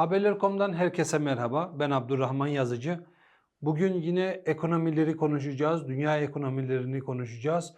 Haberler.com'dan herkese merhaba. Ben Abdurrahman Yazıcı. Bugün yine ekonomileri konuşacağız. Dünya ekonomilerini konuşacağız.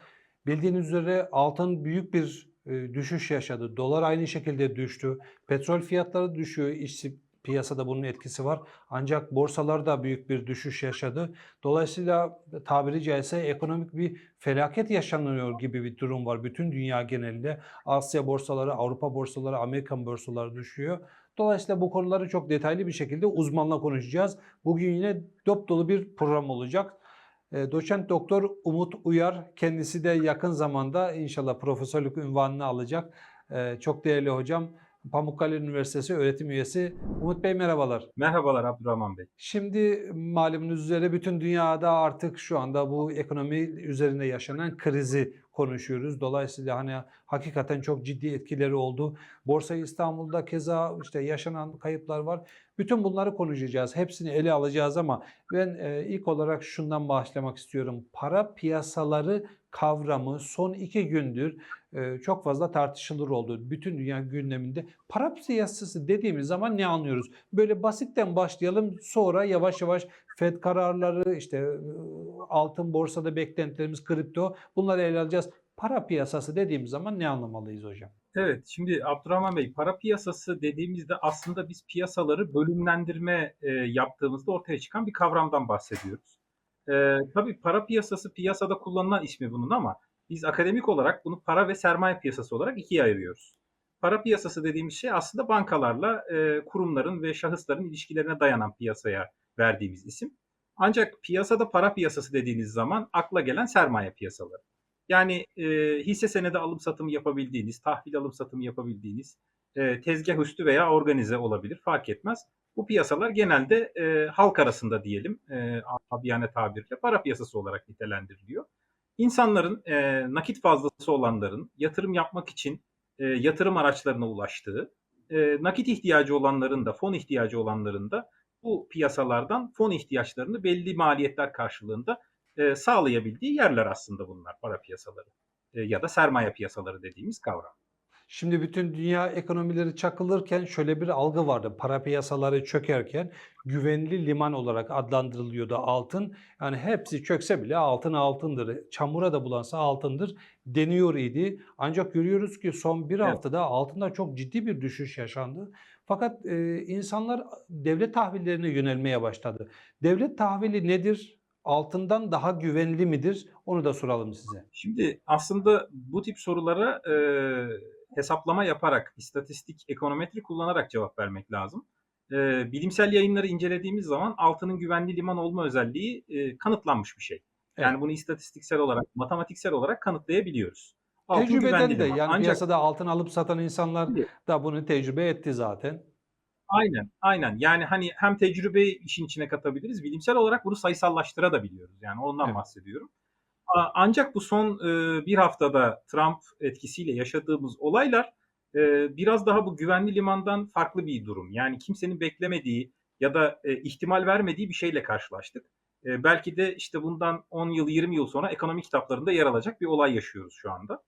Bildiğiniz üzere altın büyük bir e, düşüş yaşadı. Dolar aynı şekilde düştü. Petrol fiyatları düşüyor. İş piyasada bunun etkisi var. Ancak borsalar da büyük bir düşüş yaşadı. Dolayısıyla tabiri caizse ekonomik bir felaket yaşanıyor gibi bir durum var. Bütün dünya genelinde Asya borsaları, Avrupa borsaları, Amerikan borsaları düşüyor. Dolayısıyla bu konuları çok detaylı bir şekilde uzmanla konuşacağız. Bugün yine dop dolu bir program olacak. E, Doçent Doktor Umut Uyar kendisi de yakın zamanda inşallah profesörlük ünvanını alacak. E, Çok değerli hocam. Pamukkale Üniversitesi öğretim üyesi. Umut Bey merhabalar. Merhabalar Abdurrahman Bey. Şimdi malumunuz üzere bütün dünyada artık şu anda bu ekonomi üzerinde yaşanan krizi konuşuyoruz. Dolayısıyla hani hakikaten çok ciddi etkileri oldu. Borsa İstanbul'da keza işte yaşanan kayıplar var. Bütün bunları konuşacağız. Hepsini ele alacağız ama ben e, ilk olarak şundan başlamak istiyorum. Para piyasaları kavramı son iki gündür çok fazla tartışılır oldu. Bütün dünya gündeminde. Para piyasası dediğimiz zaman ne anlıyoruz? Böyle basitten başlayalım sonra yavaş yavaş FED kararları işte altın borsada beklentilerimiz kripto bunları ele alacağız. Para piyasası dediğimiz zaman ne anlamalıyız hocam? Evet, şimdi Abdurrahman Bey, para piyasası dediğimizde aslında biz piyasaları bölümlendirme e, yaptığımızda ortaya çıkan bir kavramdan bahsediyoruz. E, tabii para piyasası piyasada kullanılan ismi bunun ama biz akademik olarak bunu para ve sermaye piyasası olarak ikiye ayırıyoruz. Para piyasası dediğimiz şey aslında bankalarla e, kurumların ve şahısların ilişkilerine dayanan piyasaya verdiğimiz isim. Ancak piyasada para piyasası dediğiniz zaman akla gelen sermaye piyasaları. Yani e, hisse senedi alım satımı yapabildiğiniz, tahvil alım satımı yapabildiğiniz, e, tezgah üstü veya organize olabilir fark etmez. Bu piyasalar genelde e, halk arasında diyelim, e, abiyane tabirle para piyasası olarak nitelendiriliyor. İnsanların e, nakit fazlası olanların yatırım yapmak için e, yatırım araçlarına ulaştığı, e, nakit ihtiyacı olanların da fon ihtiyacı olanların da bu piyasalardan fon ihtiyaçlarını belli maliyetler karşılığında e, sağlayabildiği yerler aslında bunlar para piyasaları e, ya da sermaye piyasaları dediğimiz kavram. Şimdi bütün dünya ekonomileri çakılırken şöyle bir algı vardı. Para piyasaları çökerken güvenli liman olarak adlandırılıyordu altın. Yani hepsi çökse bile altın altındır. Çamura da bulansa altındır deniyor idi. Ancak görüyoruz ki son bir Evet. haftada altında çok ciddi bir düşüş yaşandı. Fakat e, insanlar devlet tahvillerine yönelmeye başladı. Devlet tahvili nedir? Altından daha güvenli midir? Onu da soralım size. Şimdi aslında bu tip sorulara e, hesaplama yaparak, istatistik, ekonometri kullanarak cevap vermek lazım. E, bilimsel yayınları incelediğimiz zaman altının güvenli liman olma özelliği e, kanıtlanmış bir şey. Yani Evet. bunu istatistiksel olarak, matematiksel olarak kanıtlayabiliyoruz. Altın Tecrübeden de liman. yani Ancak piyasada altın alıp satan insanlar da bunu tecrübe etti zaten. Aynen, aynen. Yani hani hem tecrübeyi işin içine katabiliriz, bilimsel olarak bunu sayısallaştırabiliyoruz. Yani ondan Evet. bahsediyorum. Ancak bu son e, bir haftada Trump etkisiyle yaşadığımız olaylar e, biraz daha bu güvenli limandan farklı bir durum. Yani kimsenin beklemediği ya da e, ihtimal vermediği bir şeyle karşılaştık. E, belki de işte bundan 10 yıl, 20 yıl sonra ekonomi kitaplarında yer alacak bir olay yaşıyoruz şu anda.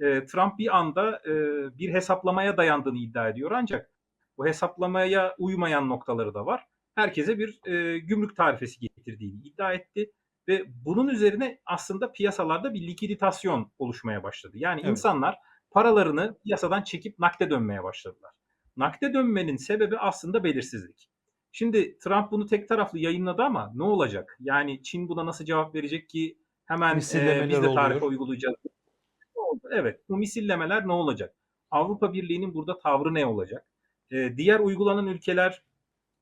E, Trump bir anda e, bir hesaplamaya dayandığını iddia ediyor ancak bu hesaplamaya uymayan noktaları da var. Herkese bir e, gümrük tarifesi getirdiğini iddia etti ve bunun üzerine aslında piyasalarda bir likiditasyon oluşmaya başladı. Yani Evet. insanlar paralarını piyasadan çekip nakde dönmeye başladılar. Nakde dönmenin sebebi aslında belirsizlik. Şimdi Trump bunu tek taraflı yayınladı ama ne olacak? Yani Çin buna nasıl cevap verecek ki hemen e, biz de tarife oluyor. uygulayacağız. Evet bu misillemeler ne olacak? Avrupa Birliği'nin burada tavrı ne olacak? E, diğer uygulanan ülkeler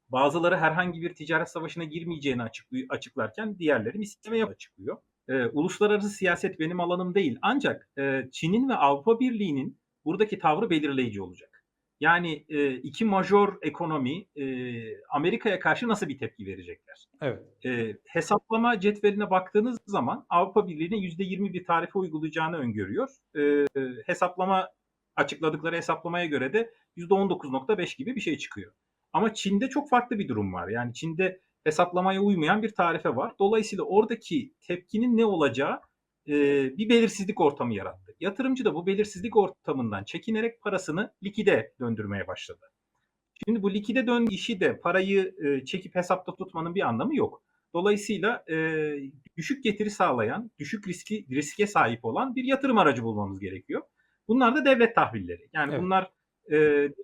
bazıları herhangi bir ticaret savaşına girmeyeceğini açıklarken diğerleri misilleme açıklıyor. E, uluslararası siyaset benim alanım değil. Ancak e, Çin'in ve Avrupa Birliği'nin buradaki tavrı belirleyici olacak. Yani e, iki major ekonomi e, Amerika'ya karşı nasıl bir tepki verecekler? Evet. E, hesaplama cetveline baktığınız zaman Avrupa Birliği'ne %20 bir tarife uygulayacağını öngörüyor. E, hesaplama açıkladıkları hesaplamaya göre de %19.5 gibi bir şey çıkıyor. Ama Çin'de çok farklı bir durum var. Yani Çin'de hesaplamaya uymayan bir tarife var. Dolayısıyla oradaki tepkinin ne olacağı e, bir belirsizlik ortamı yarattı. Yatırımcı da bu belirsizlik ortamından çekinerek parasını likide döndürmeye başladı. Şimdi bu likide döngü işi de parayı e, çekip hesapta tutmanın bir anlamı yok. Dolayısıyla e, düşük getiri sağlayan, düşük riski riske sahip olan bir yatırım aracı bulmamız gerekiyor. Bunlar da devlet tahvilleri. Yani Evet. bunlar e,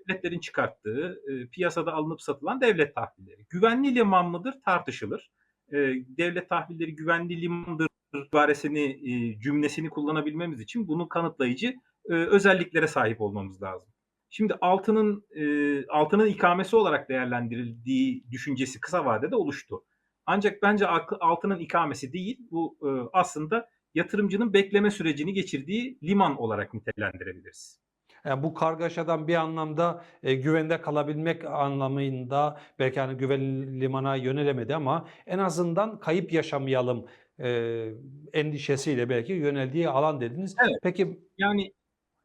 devletlerin çıkarttığı, e, piyasada alınıp satılan devlet tahvilleri. Güvenli liman mıdır tartışılır. E, devlet tahvilleri güvenli limandır ibaresini, e, cümlesini kullanabilmemiz için bunu kanıtlayıcı e, özelliklere sahip olmamız lazım. Şimdi altının e, altının ikamesi olarak değerlendirildiği düşüncesi kısa vadede oluştu. Ancak bence altının ikamesi değil, bu e, aslında yatırımcının bekleme sürecini geçirdiği liman olarak nitelendirebiliriz. Yani bu kargaşadan bir anlamda e, güvende kalabilmek anlamında belki hani güvenli limana yönelemedi ama en azından kayıp yaşamayalım e, endişesiyle belki yöneldiği alan dediniz. Evet. Peki Yani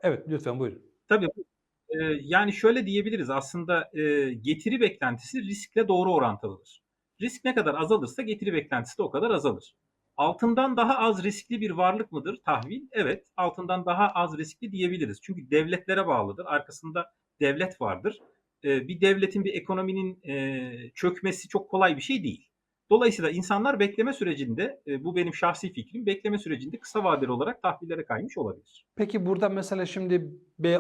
evet lütfen buyurun. Tabii. e, yani şöyle diyebiliriz aslında e, getiri beklentisi riskle doğru orantılıdır. Risk ne kadar azalırsa getiri beklentisi de o kadar azalır. Altından daha az riskli bir varlık mıdır tahvil? Evet, altından daha az riskli diyebiliriz. Çünkü devletlere bağlıdır. Arkasında devlet vardır. E, bir devletin, bir ekonominin çökmesi çok kolay bir şey değil. Dolayısıyla insanlar bekleme sürecinde, e, bu benim şahsi fikrim, bekleme sürecinde kısa vadeli olarak tahvillere kaymış olabilir. Peki burada mesela şimdi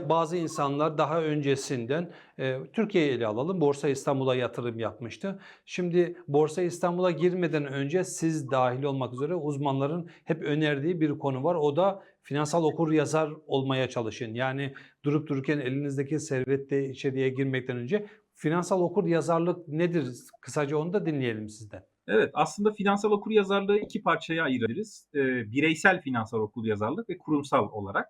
bazı insanlar daha öncesinden e, Türkiye'yi ele alalım. Borsa İstanbul'a yatırım yapmıştı. Şimdi Borsa İstanbul'a girmeden önce siz dahil olmak üzere uzmanların hep önerdiği bir konu var. O da finansal okur yazar olmaya çalışın. Yani durup dururken elinizdeki servette içeriye girmekten önce finansal okur yazarlık nedir? Kısaca onu da dinleyelim sizden. Evet, aslında finansal okuryazarlığı iki parçaya ayırabiliriz. E, bireysel finansal okuryazarlık ve kurumsal olarak.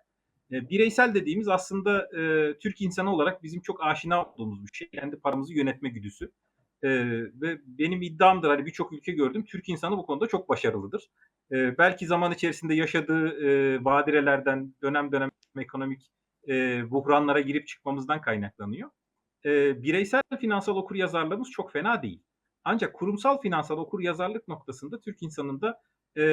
E, bireysel dediğimiz aslında e, Türk insanı olarak bizim çok aşina olduğumuz bir şey. Kendi paramızı yönetme güdüsü. E, ve benim iddiamdır hani birçok ülke gördüm. Türk insanı bu konuda çok başarılıdır. E, belki zaman içerisinde yaşadığı e, badirelerden dönem dönem ekonomik e, buhranlara girip çıkmamızdan kaynaklanıyor. E, bireysel finansal okuryazarlığımız çok fena değil. Ancak kurumsal finansal okur yazarlık noktasında Türk insanında e,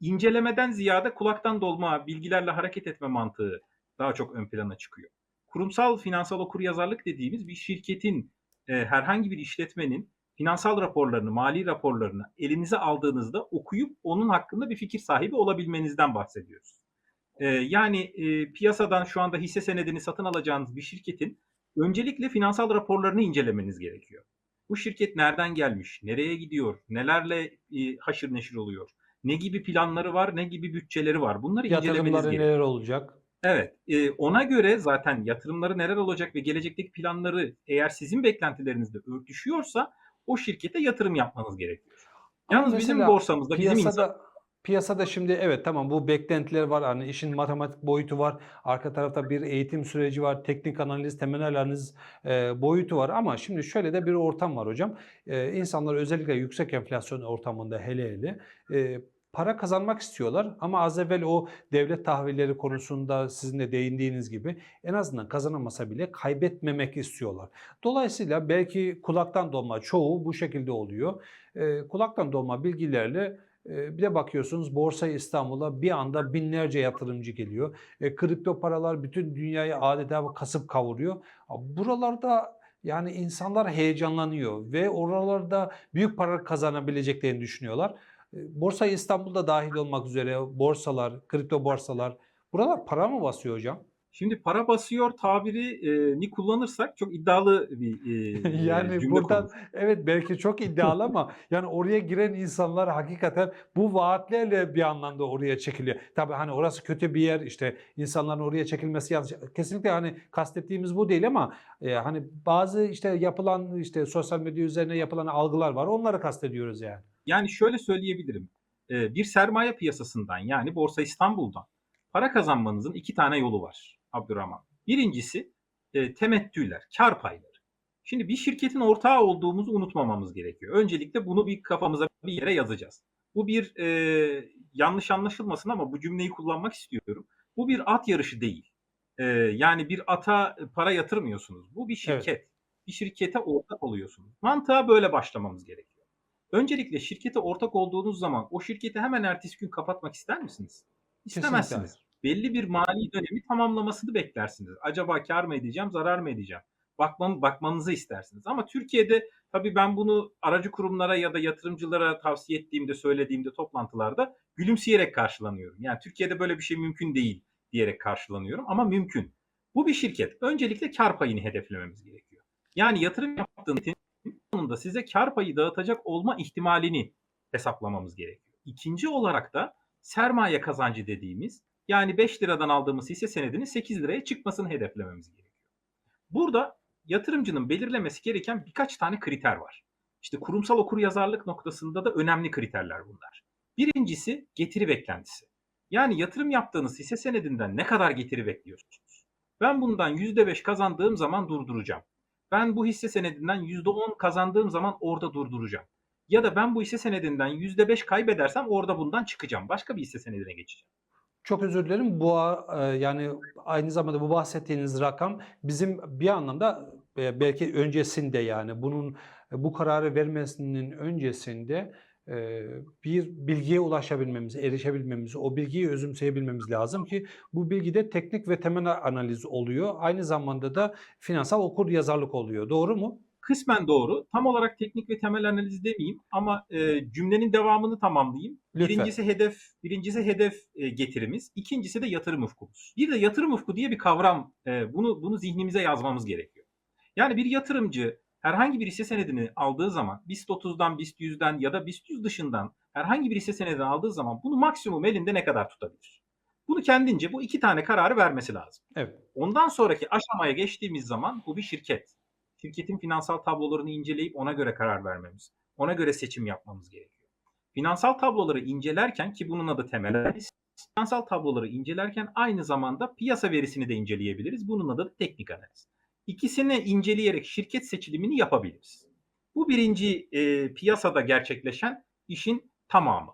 incelemeden ziyade kulaktan dolma bilgilerle hareket etme mantığı daha çok ön plana çıkıyor. Kurumsal finansal okur yazarlık dediğimiz bir şirketin e, herhangi bir işletmenin finansal raporlarını, mali raporlarını elinize aldığınızda okuyup onun hakkında bir fikir sahibi olabilmenizden bahsediyoruz. E, yani e, piyasadan şu anda hisse senedini satın alacağınız bir şirketin öncelikle finansal raporlarını incelemeniz gerekiyor. Bu şirket nereden gelmiş, nereye gidiyor, nelerle e, haşır neşir oluyor, ne gibi planları var, ne gibi bütçeleri var bunları incelemeniz gerekiyor. neler olacak? Evet, e, ona göre zaten yatırımları neler olacak ve gelecekteki planları eğer sizin beklentilerinizle örtüşüyorsa o şirkete yatırım yapmanız gerekiyor. Yalnız bizim borsamızda, bizim insan... Piyasada şimdi evet tamam bu beklentiler var. Hani işin matematik boyutu var. Arka tarafta bir eğitim süreci var. Teknik analiz, temel analiz e, boyutu var. Ama şimdi şöyle de bir ortam var hocam. E, insanlar özellikle yüksek enflasyon ortamında hele hele e, para kazanmak istiyorlar ama az evvel o devlet tahvilleri konusunda sizin de değindiğiniz gibi en azından kazanamasa bile kaybetmemek istiyorlar. Dolayısıyla belki kulaktan dolma çoğu bu şekilde oluyor. E, kulaktan dolma bilgilerle bir de bakıyorsunuz Borsa İstanbul'a bir anda binlerce yatırımcı geliyor. E, kripto paralar bütün dünyayı adeta kasıp kavuruyor. Buralarda yani insanlar heyecanlanıyor ve oralarda büyük para kazanabileceklerini düşünüyorlar. E, Borsa İstanbul'da dahil olmak üzere borsalar, kripto borsalar buralar para mı basıyor hocam? Şimdi para basıyor tabirini kullanırsak çok iddialı bir e, yani cümle buradan kurmuş. evet belki çok iddialı ama yani oraya giren insanlar hakikaten bu vaatlerle bir anlamda oraya çekiliyor. Tabii hani orası kötü bir yer işte insanların oraya çekilmesi yanlış. Kesinlikle hani kastettiğimiz bu değil ama e, hani bazı işte yapılan işte sosyal medya üzerine yapılan algılar var. Onları kastediyoruz yani. Yani şöyle söyleyebilirim. E, bir sermaye piyasasından yani Borsa İstanbul'dan para kazanmanızın iki tane yolu var Abdurrahman. Birincisi e, temettüler, kar payları. Şimdi bir şirketin ortağı olduğumuzu unutmamamız gerekiyor. Öncelikle bunu bir kafamıza bir yere yazacağız. Bu bir e, yanlış anlaşılmasın ama bu cümleyi kullanmak istiyorum. Bu bir at yarışı değil. E, yani bir ata para yatırmıyorsunuz. Bu bir şirket. Evet. Bir şirkete ortak oluyorsunuz. Mantığa böyle başlamamız gerekiyor. Öncelikle şirkete ortak olduğunuz zaman o şirketi hemen ertesi gün kapatmak ister misiniz? İstemezsiniz. Belli bir mali dönemi tamamlamasını beklersiniz. Acaba kar mı edeceğim, zarar mı edeceğim? bakmam, bakmanızı istersiniz. Ama Türkiye'de tabii ben bunu aracı kurumlara ya da yatırımcılara tavsiye ettiğimde, söylediğimde toplantılarda gülümseyerek karşılanıyorum. Yani Türkiye'de böyle bir şey mümkün değil diyerek karşılanıyorum ama mümkün. Bu bir şirket. Öncelikle kar payını hedeflememiz gerekiyor. Yani yatırım yaptığınız sonunda size kar payı dağıtacak olma ihtimalini hesaplamamız gerekiyor. İkinci olarak da sermaye kazancı dediğimiz yani 5 liradan aldığımız hisse senedinin 8 liraya çıkmasını hedeflememiz gerekiyor. Burada yatırımcının belirlemesi gereken birkaç tane kriter var. İşte kurumsal okuryazarlık noktasında da önemli kriterler bunlar. Birincisi getiri beklentisi. Yani yatırım yaptığınız hisse senedinden ne kadar getiri bekliyorsunuz? Ben bundan %5 kazandığım zaman durduracağım. Ben bu hisse senedinden %10 kazandığım zaman orada durduracağım. Ya da ben bu hisse senedinden %5 kaybedersem orada bundan çıkacağım. Başka bir hisse senedine geçeceğim. Çok özür dilerim. Bu e, yani aynı zamanda bu bahsettiğiniz rakam bizim bir anlamda e, belki öncesinde yani bunun e, bu kararı vermesinin öncesinde bir bilgiye ulaşabilmemiz, erişebilmemiz, o bilgiyi özümseyebilmemiz lazım ki bu bilgide teknik ve temel analiz oluyor. Aynı zamanda da finansal okur yazarlık oluyor. Doğru mu? Kısmen doğru. Tam olarak teknik ve temel analiz demeyeyim ama e, cümlenin devamını tamamlayayım. Lütfen. Birincisi hedef, birincisi hedef e, getirimiz, ikincisi de yatırım ufkumuz. Bir de yatırım ufku diye bir kavram. e, bunu bunu zihnimize yazmamız gerekiyor. Yani bir yatırımcı herhangi bir hisse senedini aldığı zaman BIST 30'dan, BIST 100'den ya da BIST 100 dışından herhangi bir hisse senedini aldığı zaman bunu maksimum elinde ne kadar tutabilir? Bunu kendince bu iki tane kararı vermesi lazım. Evet. Ondan sonraki aşamaya geçtiğimiz zaman bu bir şirket. Şirketin finansal tablolarını inceleyip ona göre karar vermemiz, ona göre seçim yapmamız gerekiyor. Finansal tabloları incelerken ki bunun adı temel analiz, finansal tabloları incelerken aynı zamanda piyasa verisini de inceleyebiliriz. Bunun adı da teknik analiz. İkisini inceleyerek şirket seçilimini yapabiliriz. Bu birinci e, piyasada gerçekleşen işin tamamı.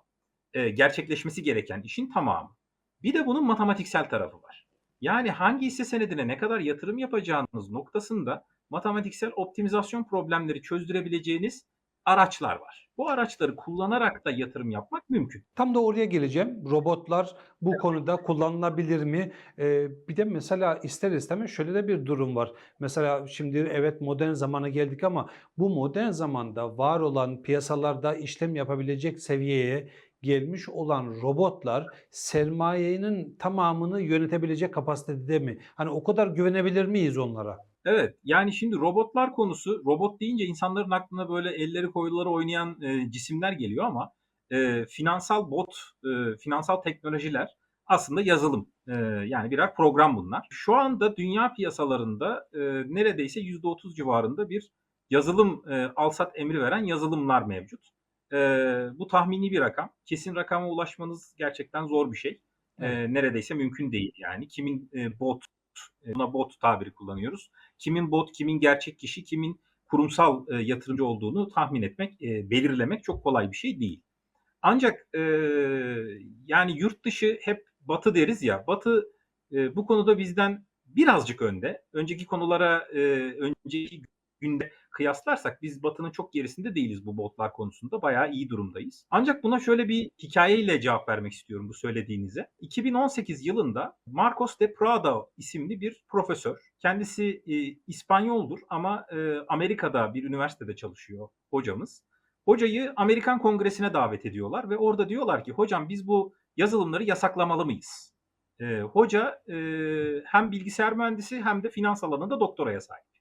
E, gerçekleşmesi gereken işin tamamı. Bir de bunun matematiksel tarafı var. Yani hangi hisse senedine ne kadar yatırım yapacağınız noktasında matematiksel optimizasyon problemleri çözdürebileceğiniz araçlar var. Bu araçları kullanarak da yatırım yapmak mümkün. Tam da oraya geleceğim. Robotlar bu konuda kullanılabilir mi? Ee, bir de mesela ister istemez şöyle de bir durum var. Mesela şimdi evet modern zamana geldik ama bu modern zamanda var olan piyasalarda işlem yapabilecek seviyeye gelmiş olan robotlar sermayenin tamamını yönetebilecek kapasitede mi? Hani o kadar güvenebilir miyiz onlara? Evet yani şimdi robotlar konusu robot deyince insanların aklına böyle elleri koyuları oynayan e, cisimler geliyor ama e, finansal bot, e, finansal teknolojiler aslında yazılım. E, yani birer program bunlar. Şu anda dünya piyasalarında e, neredeyse %30 civarında bir yazılım e, alsat emri veren yazılımlar mevcut. E, bu tahmini bir rakam. Kesin rakama ulaşmanız gerçekten zor bir şey. E, neredeyse mümkün değil yani. Kimin e, bot, e, buna bot tabiri kullanıyoruz kimin bot, kimin gerçek kişi, kimin kurumsal e, yatırımcı olduğunu tahmin etmek, e, belirlemek çok kolay bir şey değil. Ancak e, yani yurt dışı hep batı deriz ya, batı e, bu konuda bizden birazcık önde. Önceki konulara, e, önceki günde kıyaslarsak biz batının çok gerisinde değiliz bu botlar konusunda. Bayağı iyi durumdayız. Ancak buna şöyle bir hikayeyle cevap vermek istiyorum bu söylediğinize. 2018 yılında Marcos de Prada isimli bir profesör. Kendisi e, İspanyoldur ama e, Amerika'da bir üniversitede çalışıyor hocamız. Hocayı Amerikan Kongresi'ne davet ediyorlar ve orada diyorlar ki hocam biz bu yazılımları yasaklamalı mıyız? E, hoca e, hem bilgisayar mühendisi hem de finans alanında doktoraya sahip.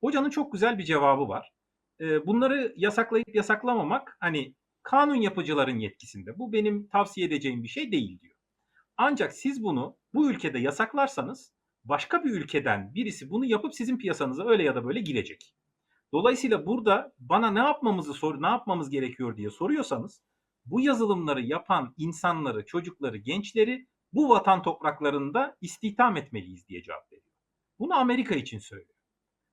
Hocanın çok güzel bir cevabı var. E, bunları yasaklayıp yasaklamamak hani kanun yapıcıların yetkisinde. Bu benim tavsiye edeceğim bir şey değil diyor. Ancak siz bunu bu ülkede yasaklarsanız başka bir ülkeden birisi bunu yapıp sizin piyasanıza öyle ya da böyle girecek. Dolayısıyla burada bana ne yapmamızı sor, ne yapmamız gerekiyor diye soruyorsanız bu yazılımları yapan insanları, çocukları, gençleri bu vatan topraklarında istihdam etmeliyiz diye cevap veriyor. Bunu Amerika için söylüyor.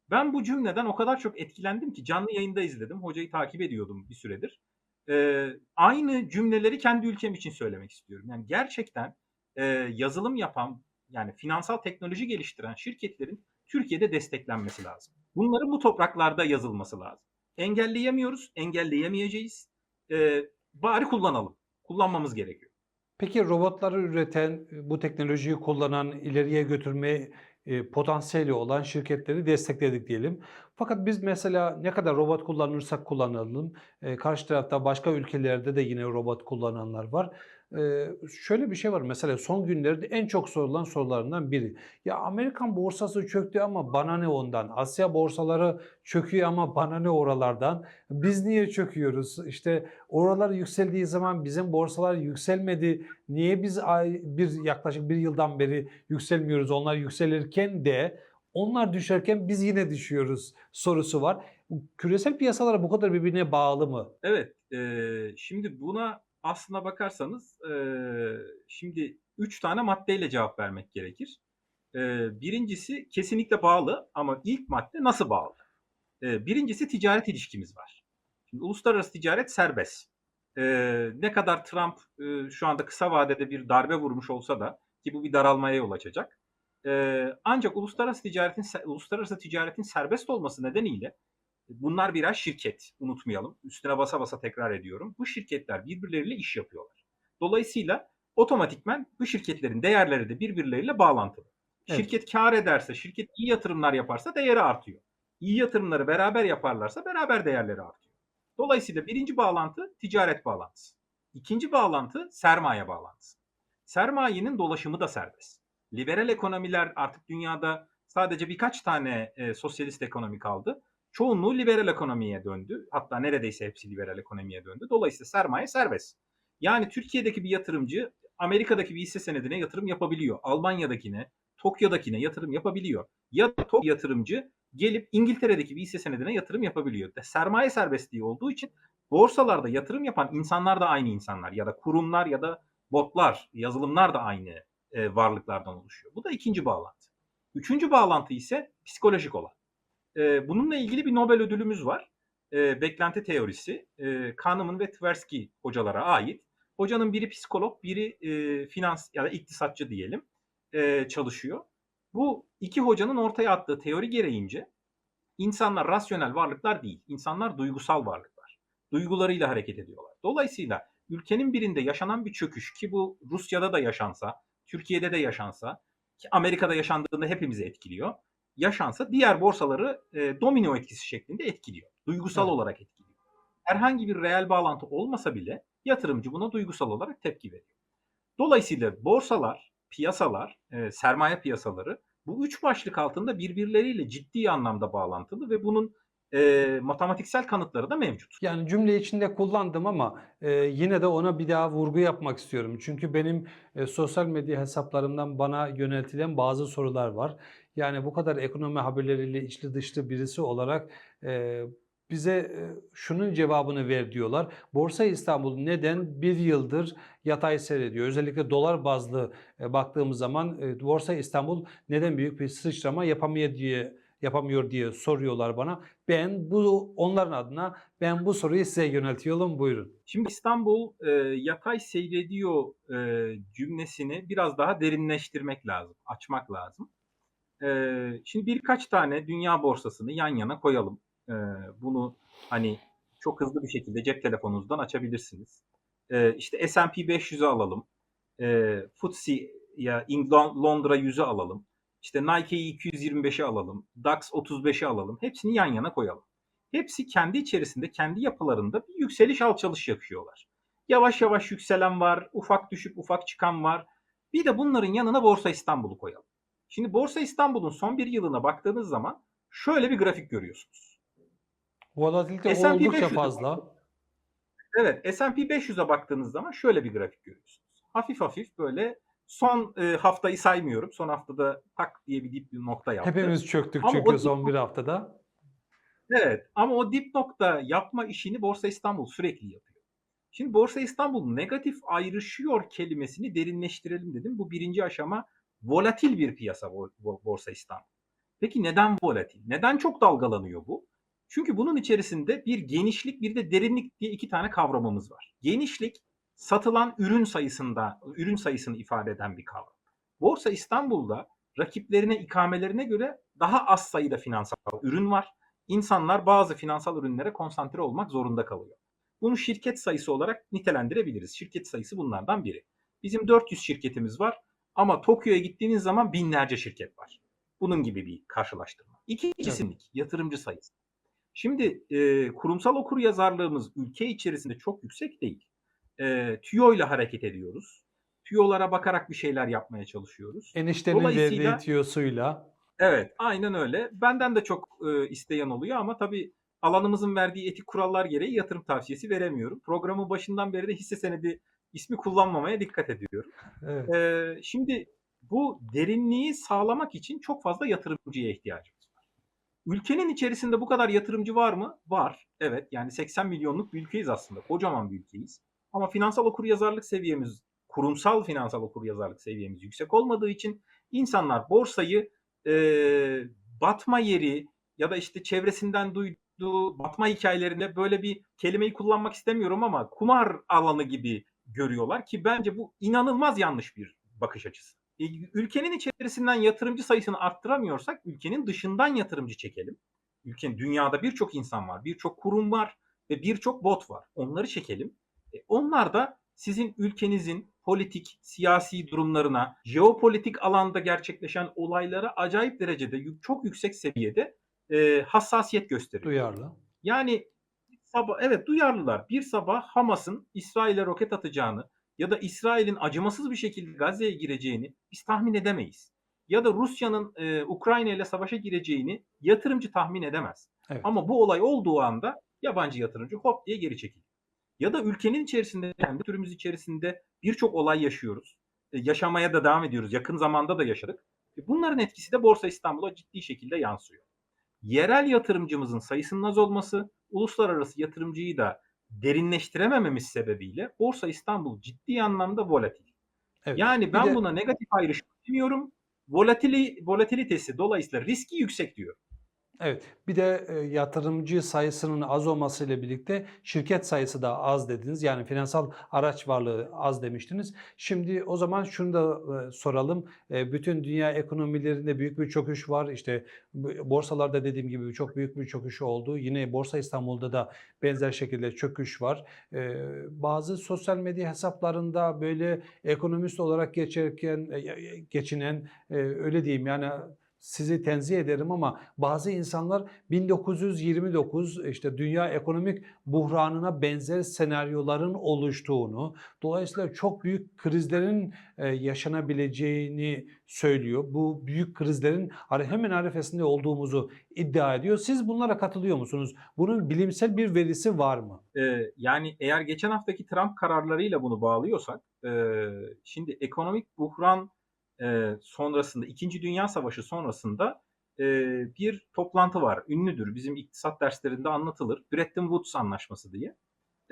Ben bu cümleden o kadar çok etkilendim ki canlı yayında izledim. Hocayı takip ediyordum bir süredir. Ee, aynı cümleleri kendi ülkem için söylemek istiyorum. Yani gerçekten e, yazılım yapan, yani finansal teknoloji geliştiren şirketlerin Türkiye'de desteklenmesi lazım. Bunların bu topraklarda yazılması lazım. Engelleyemiyoruz, engelleyemeyeceğiz. Ee, bari kullanalım. Kullanmamız gerekiyor. Peki robotları üreten, bu teknolojiyi kullanan, ileriye götürmeye e, potansiyeli olan şirketleri destekledik diyelim. Fakat biz mesela ne kadar robot kullanırsak kullanalım, e, karşı tarafta başka ülkelerde de yine robot kullananlar var. E, şöyle bir şey var mesela son günlerde en çok sorulan sorularından biri. Ya Amerikan borsası çöktü ama bana ne ondan? Asya borsaları çöküyor ama bana ne oralardan? Biz niye çöküyoruz? İşte oralar yükseldiği zaman bizim borsalar yükselmedi. Niye biz bir yaklaşık bir yıldan beri yükselmiyoruz? Onlar yükselirken de onlar düşerken biz yine düşüyoruz sorusu var. Küresel piyasalar bu kadar birbirine bağlı mı? Evet, eee, şimdi buna aslına bakarsanız eee, şimdi 3 tane maddeyle cevap vermek gerekir. Eee, birincisi kesinlikle bağlı ama ilk madde nasıl bağlı? Eee, birincisi ticaret ilişkimiz var. Şimdi uluslararası ticaret serbest. Eee, ne kadar Trump eee, şu anda kısa vadede bir darbe vurmuş olsa da ki bu bir daralmaya yol açacak. Eee, ancak uluslararası ticaretin uluslararası ticaretin serbest olması nedeniyle Bunlar birer şirket, unutmayalım. Üstüne basa basa tekrar ediyorum. Bu şirketler birbirleriyle iş yapıyorlar. Dolayısıyla otomatikmen bu şirketlerin değerleri de birbirleriyle bağlantılı. Evet. Şirket kar ederse, şirket iyi yatırımlar yaparsa değeri artıyor. İyi yatırımları beraber yaparlarsa beraber değerleri artıyor. Dolayısıyla birinci bağlantı ticaret bağlantısı. İkinci bağlantı sermaye bağlantısı. Sermayenin dolaşımı da serbest. Liberal ekonomiler artık dünyada sadece birkaç tane e, sosyalist ekonomi kaldı çoğunluğu liberal ekonomiye döndü. Hatta neredeyse hepsi liberal ekonomiye döndü. Dolayısıyla sermaye serbest. Yani Türkiye'deki bir yatırımcı Amerika'daki bir hisse senedine yatırım yapabiliyor. Almanya'dakine, Tokyo'dakine yatırım yapabiliyor. Ya da Tokyo yatırımcı gelip İngiltere'deki bir hisse senedine yatırım yapabiliyor. Sermaye serbestliği olduğu için borsalarda yatırım yapan insanlar da aynı insanlar ya da kurumlar ya da botlar, yazılımlar da aynı e, varlıklardan oluşuyor. Bu da ikinci bağlantı. Üçüncü bağlantı ise psikolojik olan. E, bununla ilgili bir Nobel ödülümüz var. E, beklenti teorisi. E, Kahneman ve Tversky hocalara ait. Hocanın biri psikolog, biri e, finans ya da iktisatçı diyelim e, çalışıyor. Bu iki hocanın ortaya attığı teori gereğince insanlar rasyonel varlıklar değil. İnsanlar duygusal varlıklar. Duygularıyla hareket ediyorlar. Dolayısıyla ülkenin birinde yaşanan bir çöküş ki bu Rusya'da da yaşansa, Türkiye'de de yaşansa, ki Amerika'da yaşandığında hepimizi etkiliyor yaşansa diğer borsaları e, domino etkisi şeklinde etkiliyor. Duygusal Evet. olarak etkiliyor. Herhangi bir reel bağlantı olmasa bile yatırımcı buna duygusal olarak tepki veriyor. Dolayısıyla borsalar, piyasalar, e, sermaye piyasaları bu üç başlık altında birbirleriyle ciddi anlamda bağlantılı ve bunun e, matematiksel kanıtları da mevcut. Yani cümle içinde kullandım ama e, yine de ona bir daha vurgu yapmak istiyorum. Çünkü benim e, sosyal medya hesaplarımdan bana yöneltilen bazı sorular var. Yani bu kadar ekonomi haberleriyle içli dışlı birisi olarak e, bize e, şunun cevabını ver diyorlar. Borsa İstanbul neden bir yıldır yatay seyrediyor? Özellikle dolar bazlı e, baktığımız zaman e, Borsa İstanbul neden büyük bir sıçrama yapamıyor diye yapamıyor diye soruyorlar bana. Ben bu onların adına ben bu soruyu size yöneltiyorum. Buyurun. Şimdi İstanbul e, yatay seyrediyor e, cümlesini biraz daha derinleştirmek lazım, açmak lazım. E, şimdi birkaç tane dünya borsasını yan yana koyalım. E, bunu hani çok hızlı bir şekilde cep telefonunuzdan açabilirsiniz. E, işte S&P 500'ü alalım. E, FTSE ya Londra 100'ü alalım. İşte Nike'yi 225'e alalım. DAX 35'e alalım. Hepsini yan yana koyalım. Hepsi kendi içerisinde, kendi yapılarında bir yükseliş alçalış yapıyorlar. Yavaş yavaş yükselen var, ufak düşüp ufak çıkan var. Bir de bunların yanına Borsa İstanbul'u koyalım. Şimdi Borsa İstanbul'un son bir yılına baktığınız zaman şöyle bir grafik görüyorsunuz. Volatilite S&P oldukça 500'e fazla. Evet, S&P 500'e baktığınız zaman şöyle bir grafik görüyorsunuz. Hafif hafif böyle son e, haftayı saymıyorum. Son haftada tak diye bir dip bir nokta yaptı. Hepimiz çöktük Ama çünkü son bir haftada. Evet ama o dip nokta yapma işini Borsa İstanbul sürekli yapıyor. Şimdi Borsa İstanbul negatif ayrışıyor kelimesini derinleştirelim dedim. Bu birinci aşama volatil bir piyasa Bo- Bo- Borsa İstanbul. Peki neden volatil? Neden çok dalgalanıyor bu? Çünkü bunun içerisinde bir genişlik bir de derinlik diye iki tane kavramımız var. Genişlik satılan ürün sayısında ürün sayısını ifade eden bir kavram. Borsa İstanbul'da rakiplerine ikamelerine göre daha az sayıda finansal ürün var insanlar bazı finansal ürünlere konsantre olmak zorunda kalıyor. Bunu şirket sayısı olarak nitelendirebiliriz. Şirket sayısı bunlardan biri. Bizim 400 şirketimiz var ama Tokyo'ya gittiğiniz zaman binlerce şirket var. Bunun gibi bir karşılaştırma. İki cisimlik yatırımcı sayısı. Şimdi e, kurumsal okur yazarlığımız ülke içerisinde çok yüksek değil. E, tüyo ile hareket ediyoruz. Tüyolara bakarak bir şeyler yapmaya çalışıyoruz. Eniştenin verdiği tiyosuyla. Evet, aynen öyle. Benden de çok e, isteyen oluyor ama tabii alanımızın verdiği etik kurallar gereği yatırım tavsiyesi veremiyorum. Programın başından beri de hisse senedi ismi kullanmamaya dikkat ediyorum. Evet. Ee, şimdi bu derinliği sağlamak için çok fazla yatırımcıya ihtiyacımız var. Ülkenin içerisinde bu kadar yatırımcı var mı? Var. Evet. Yani 80 milyonluk bir ülkeyiz aslında. Kocaman bir ülkeyiz. Ama finansal okuryazarlık seviyemiz, kurumsal finansal okuryazarlık seviyemiz yüksek olmadığı için insanlar borsayı e, batma yeri ya da işte çevresinden duyduğu batma hikayelerinde böyle bir kelimeyi kullanmak istemiyorum ama kumar alanı gibi görüyorlar ki bence bu inanılmaz yanlış bir bakış açısı. E, Ülkenin içerisinden yatırımcı sayısını arttıramıyorsak ülkenin dışından yatırımcı çekelim. Ülkenin dünyada birçok insan var, birçok kurum var ve birçok bot var. Onları çekelim. E, onlar da sizin ülkenizin politik, siyasi durumlarına, jeopolitik alanda gerçekleşen olaylara acayip derecede çok yüksek seviyede e, hassasiyet gösteriyor. Duyarlı. Yani sabah evet duyarlılar. Bir sabah Hamas'ın İsrail'e roket atacağını ya da İsrail'in acımasız bir şekilde Gazze'ye gireceğini biz tahmin edemeyiz. Ya da Rusya'nın e, Ukrayna ile savaşa gireceğini yatırımcı tahmin edemez. Evet. Ama bu olay olduğu anda yabancı yatırımcı hop diye geri çekiliyor. Ya da ülkenin içerisinde, kendi türümüz içerisinde birçok olay yaşıyoruz. E, yaşamaya da devam ediyoruz. Yakın zamanda da yaşadık. E, bunların etkisi de Borsa İstanbul'a ciddi şekilde yansıyor. Yerel yatırımcımızın sayısının az olması, uluslararası yatırımcıyı da derinleştiremememiz sebebiyle Borsa İstanbul ciddi anlamda volatil. Evet. Yani ben de- buna negatif ayrışma demiyorum. Volatili, volatilitesi dolayısıyla riski yüksek diyor. Evet. Bir de e, yatırımcı sayısının az olmasıyla birlikte şirket sayısı da az dediniz. Yani finansal araç varlığı az demiştiniz. Şimdi o zaman şunu da e, soralım. E, bütün dünya ekonomilerinde büyük bir çöküş var. İşte borsalarda dediğim gibi çok büyük bir çöküş oldu. Yine Borsa İstanbul'da da benzer şekilde çöküş var. Bazı sosyal medya hesaplarında böyle ekonomist olarak geçerken geçinen öyle diyeyim yani sizi tenzih ederim ama bazı insanlar 1929 işte dünya ekonomik buhranına benzer senaryoların oluştuğunu, dolayısıyla çok büyük krizlerin e, yaşanabileceğini söylüyor. Bu büyük krizlerin hemen arifesinde olduğumuzu iddia ediyor. Siz bunlara katılıyor musunuz? Bunun bilimsel bir verisi var mı? Ee, yani eğer geçen haftaki Trump kararlarıyla bunu bağlıyorsak, e, şimdi ekonomik buhran e, sonrasında, İkinci Dünya Savaşı sonrasında e, bir toplantı var. Ünlüdür. Bizim iktisat derslerinde anlatılır. Bretton Woods Anlaşması diye.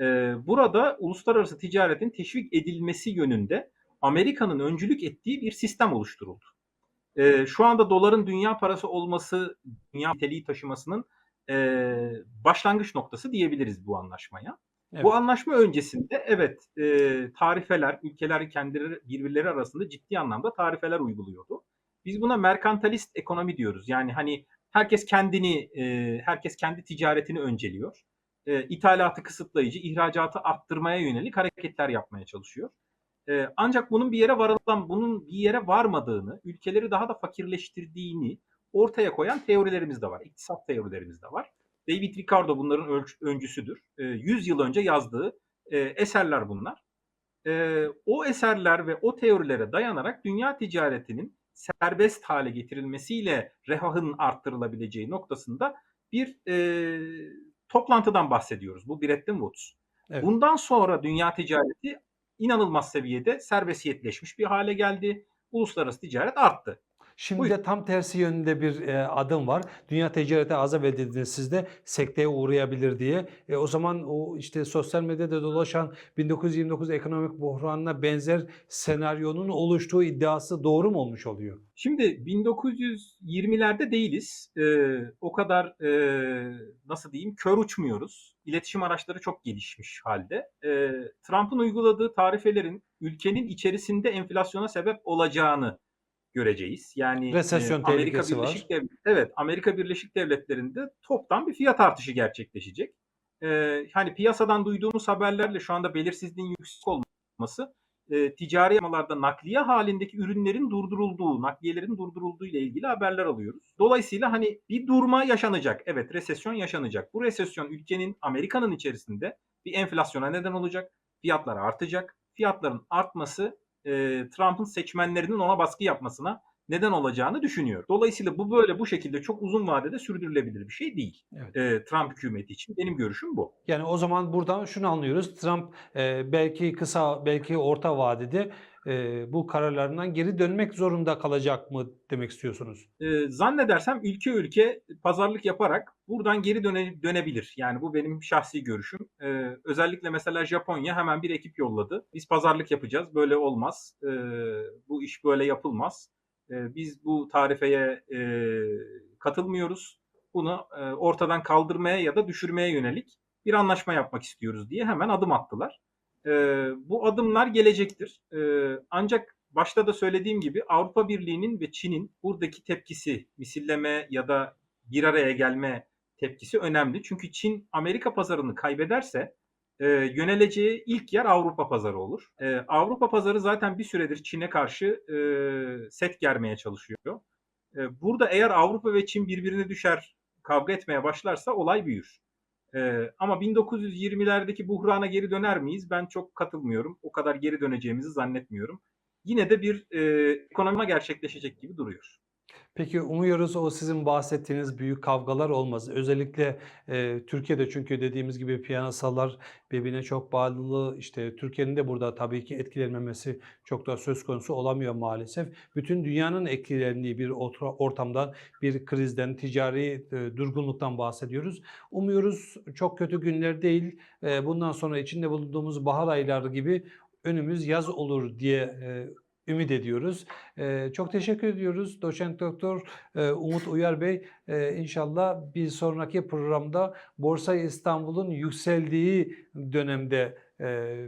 E, burada uluslararası ticaretin teşvik edilmesi yönünde Amerika'nın öncülük ettiği bir sistem oluşturuldu. E, şu anda doların dünya parası olması, dünya niteliği taşımasının e, başlangıç noktası diyebiliriz bu anlaşmaya. Evet. Bu anlaşma öncesinde evet e, tarifeler, ülkeler kendileri birbirleri arasında ciddi anlamda tarifeler uyguluyordu. Biz buna merkantalist ekonomi diyoruz. Yani hani herkes kendini, e, herkes kendi ticaretini önceliyor. E, ithalatı kısıtlayıcı, ihracatı arttırmaya yönelik hareketler yapmaya çalışıyor. E, ancak bunun bir yere varılan, bunun bir yere varmadığını, ülkeleri daha da fakirleştirdiğini ortaya koyan teorilerimiz de var. İktisat teorilerimiz de var. David Ricardo bunların öncüsüdür. E, 100 yıl önce yazdığı e, eserler bunlar. E, o eserler ve o teorilere dayanarak dünya ticaretinin serbest hale getirilmesiyle refahın arttırılabileceği noktasında bir e, toplantıdan bahsediyoruz. Bu Bretton Woods. Evet. Bundan sonra dünya ticareti inanılmaz seviyede serbestiyetleşmiş bir hale geldi. Uluslararası ticaret arttı. Şimdi Buyurun. de tam tersi yönünde bir e, adım var. Dünya ticareti az evvel dediniz siz de sekteye uğrayabilir diye. E, o zaman o işte sosyal medyada dolaşan 1929 ekonomik buhranına benzer senaryonun oluştuğu iddiası doğru mu olmuş oluyor? Şimdi 1920'lerde değiliz. Ee, o kadar e, nasıl diyeyim kör uçmuyoruz. İletişim araçları çok gelişmiş halde. Ee, Trump'ın uyguladığı tarifelerin ülkenin içerisinde enflasyona sebep olacağını göreceğiz. Yani Resesyon e, Amerika tehlikesi var. Birleşik Devletleri, evet Amerika Birleşik Devletleri'nde toptan bir fiyat artışı gerçekleşecek. Ee, hani piyasadan duyduğumuz haberlerle şu anda belirsizliğin yüksek olması e, ticari yamalarda nakliye halindeki ürünlerin durdurulduğu, nakliyelerin durdurulduğu ile ilgili haberler alıyoruz. Dolayısıyla hani bir durma yaşanacak. Evet resesyon yaşanacak. Bu resesyon ülkenin Amerika'nın içerisinde bir enflasyona neden olacak. Fiyatlar artacak. Fiyatların artması e, Trump'ın seçmenlerinin ona baskı yapmasına neden olacağını düşünüyor. Dolayısıyla bu böyle bu şekilde çok uzun vadede sürdürülebilir bir şey değil. Evet. E, Trump hükümeti için benim görüşüm bu. Yani o zaman buradan şunu anlıyoruz. Trump e, belki kısa belki orta vadede e, bu kararlarından geri dönmek zorunda kalacak mı demek istiyorsunuz? E, zannedersem ülke ülke pazarlık yaparak buradan geri döne, dönebilir. Yani bu benim şahsi görüşüm. E, özellikle mesela Japonya hemen bir ekip yolladı. Biz pazarlık yapacağız. Böyle olmaz. E, bu iş böyle yapılmaz. E, biz bu tarifeye e, katılmıyoruz. Bunu e, ortadan kaldırmaya ya da düşürmeye yönelik bir anlaşma yapmak istiyoruz diye hemen adım attılar. E, bu adımlar gelecektir. E, ancak başta da söylediğim gibi Avrupa Birliği'nin ve Çin'in buradaki tepkisi, misilleme ya da bir araya gelme tepkisi önemli. Çünkü Çin Amerika pazarını kaybederse e, yöneleceği ilk yer Avrupa pazarı olur. E, Avrupa pazarı zaten bir süredir Çin'e karşı e, set germeye çalışıyor. E, burada eğer Avrupa ve Çin birbirine düşer, kavga etmeye başlarsa olay büyür. E, ama 1920'lerdeki buhrana geri döner miyiz? Ben çok katılmıyorum. O kadar geri döneceğimizi zannetmiyorum. Yine de bir e, ekonomi gerçekleşecek gibi duruyor. Peki umuyoruz o sizin bahsettiğiniz büyük kavgalar olmaz. Özellikle e, Türkiye'de çünkü dediğimiz gibi piyasalar birbirine çok bağlı. İşte Türkiye'nin de burada tabii ki etkilenmemesi çok da söz konusu olamıyor maalesef. Bütün dünyanın etkilendiği bir ortamdan, bir krizden, ticari e, durgunluktan bahsediyoruz. Umuyoruz çok kötü günler değil. E, bundan sonra içinde bulunduğumuz bahar ayları gibi önümüz yaz olur diye e, ümit ediyoruz. Çok teşekkür ediyoruz Doçent Doktor e, Umut Uyar Bey. Ee, inşallah bir sonraki programda Borsa İstanbul'un yükseldiği dönemde e,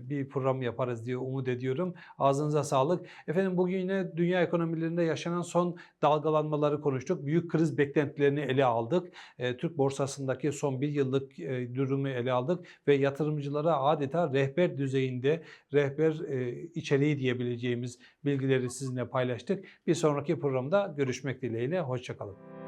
bir program yaparız diye umut ediyorum. Ağzınıza sağlık. Efendim bugün yine dünya ekonomilerinde yaşanan son dalgalanmaları konuştuk. Büyük kriz beklentilerini ele aldık. Türk borsasındaki son bir yıllık durumu ele aldık ve yatırımcılara adeta rehber düzeyinde, rehber içeriği diyebileceğimiz bilgileri sizinle paylaştık. Bir sonraki programda görüşmek dileğiyle. Hoşçakalın.